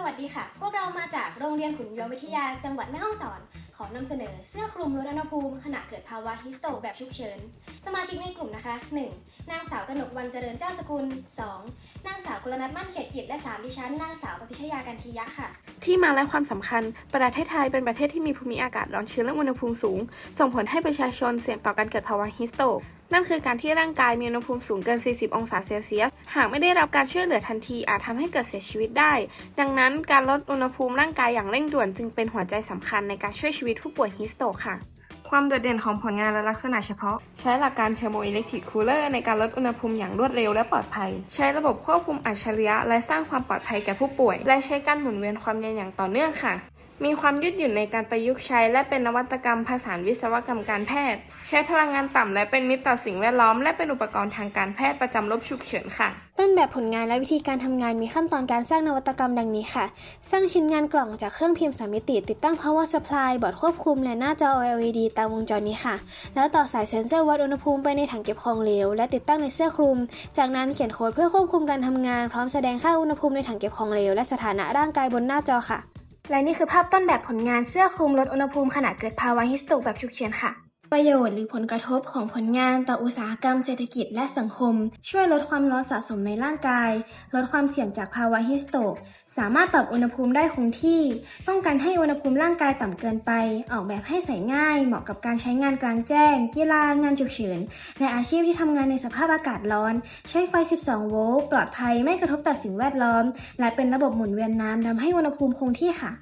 สวัสดีค่ะ พวกเรามาจากโรงเรียนขุนยววิทยาจังหวัดแม่ฮ่องสอน ขอนำเสนอเสื้อคลุมลดอุณหภูมิขณะเกิดภาวะฮิสโตแบบฉุกเฉิน สมาชิกในกลุ่มนะคะ 1. นางสาวกนกวันเจริญเจ้าสกุล 2. นางสาวกุลนัทมั่นเขตกิจและ 3 ดิฉันนางสาวปพิชยากันทียะค่ะ ที่มาและความสำคัญ ประเทศไทยเป็นประเทศที่มีภูมิอากาศร้อนชื้นและอุณหภูมิสูง ส่งผลให้ประชาชนเสี่ยงต่อการเกิดภาวะฮิสโตนั่นคือการที่ร่างกายมีอุณหภูมิสูงเกิน 40 องศาเซลเซียส หากไม่ได้รับการช่วยเหลือทันทีอาจทำให้เกิดเสียชีวิตได้ ดังนั้นการลดอุณหภูมิร่างกายอย่างเร่งด่วนจึงเป็นหัวใจสำคัญในการช่วยชีวิตผู้ป่วยฮิสโตกค่ะ ความโดดเด่นของผลงานและลักษณะเฉพาะ ใช้หลักการเทอร์โมอิเล็กทริกคูลเลอร์ในการลดอุณหภูมิอย่างรวดเร็วและปลอดภัย ใช้ระบบควบคุมอัจฉริยะ และสร้างความปลอดภัยแก่ผู้ป่วย และใช้การหมุนเวียนความเย็นอย่างต่อเนื่องค่ะ มีความยืดหยุ่นในการประยุกต์ใช้ และเป็นนวัตกรรมผสานวิศวกรรมการแพทย์ ใช้พลังงานต่ำและเป็นมิตรต่อสิ่งแวดล้อม และเป็นอุปกรณ์ทางการแพทย์ประจำรบฉุกเฉินค่ะ ต้นแบบผลงานและวิธีการทำงานมีขั้นตอนการสร้างนวัตกรรมดังนี้ค่ะ สร้างชิ้นงานกล่องจากเครื่องพิมพ์สามมิติ ติดตั้ง power supply บอร์ดควบคุมและหน้าจอ LED ตามวงจรนี้ค่ะ แล้วต่อสายเซ็นเซอร์วัดอุณหภูมิไปในถังเก็บของเหลวและติดตั้งในเสื้อคลุม จากนั้นเขียนโค้ดเพื่อควบคุมการทำงาน พร้อมแสดงค่าอุณหภูมิในถังเก็บของเหลวและสถานะร่างกายบนหน้าจอค่ะ และนี่คือภาพต้นแบบผลงานเสื้อคลุมลดอุณหภูมิขณะเกิดภาวะฮิสโตกแบบฉุกเฉินค่ะ ประโยชน์หรือผลกระทบของผลงานต่ออุตสาหกรรมเศรษฐกิจและสังคม ช่วยลดความร้อนสะสมในร่างกาย ลดความเสี่ยงจากภาวะฮิสโตก สามารถปรับอุณหภูมิได้คงที่ ป้องกันให้อุณหภูมิร่างกายต่ำเกินไป ออกแบบให้ใส่ง่าย เหมาะกับการใช้งานกลางแจ้ง กีฬางานฉุกเฉิน และอาชีพที่ทำงานในสภาพอากาศร้อน ใช้ไฟ 12 โวลต์ ปลอดภัย ไม่กระทบต่อสิ่งแวดล้อม และเป็นระบบหมุนเวียนน้ำทำให้อุณหภูมิคงที่ค่ะ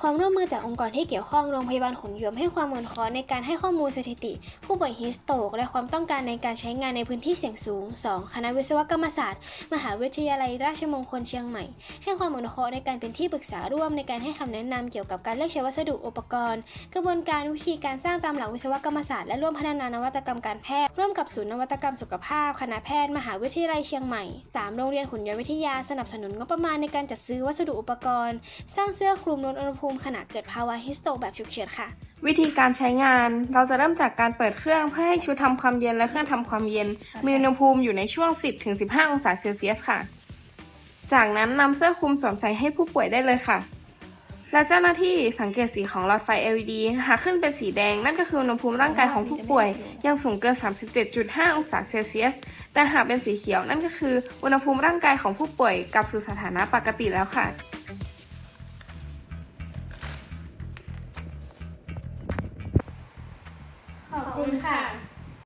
ความร่วมมือจากองค์กรที่เกี่ยวข้องโรงพยาบาลขุนยวมให้ความอนุเคราะห์ในการให้ข้อมูลสถิติ ผู้ป่วยฮิสโตกและความต้องการในการใช้งานในพื้นที่เสี่ยงสูง 2. คณะวิศวกรรมศาสตร์ มหาวิทยาลัยราชมงคลเชียงใหม่ ให้ความอนุเคราะห์ในการเป็นที่ปรึกษาร่วมในการให้คำแนะนำเกี่ยวกับการเลือกใช้วัสดุอุปกรณ์ กระบวนการวิธีการสร้างตามหลักวิศวกรรมศาสตร์และร่วมพัฒนานวัตกรรมการแพทย์ร่วมกับศูนย์นวัตกรรมสุขภาพ คณะแพทย์ มหาวิทยาลัยเชียงใหม่ 3. โรงเรียนขุนยววิทยาสนับสนุนงบประมาณในการจัดซื้อวัสดุอุปกรณ์ สร้างเสื้อคลุมลดอุณหภูมิขณะเกิดภาวะฮิสโตกแบบฉุกเฉินค่ะ วิธีการใช้งานเราจะเริ่มจากการเปิดเครื่องเพื่อให้ชุดทำความเย็นและเครื่องทำความเย็น มีอุณหภูมิอยู่ในช่วง 10-15 องศาเซลเซียสค่ะ จากนั้นนำเสื้อคลุมสวมใส่ให้ผู้ป่วยได้เลยค่ะ และเจ้าหน้าที่สังเกตสีของหลอดไฟ LED หากขึ้นเป็นสีแดงนั่นก็คืออุณหภูมิร่างกายของผู้ป่วย ยังสูงเกิน 37.5 องศาเซลเซียส แต่หากเป็นสีเขียวนั่นก็คืออุณหภูมิร่างกายของผู้ป่วยกลับสู่สถานะปกติแล้วค่ะ คุณค่ะ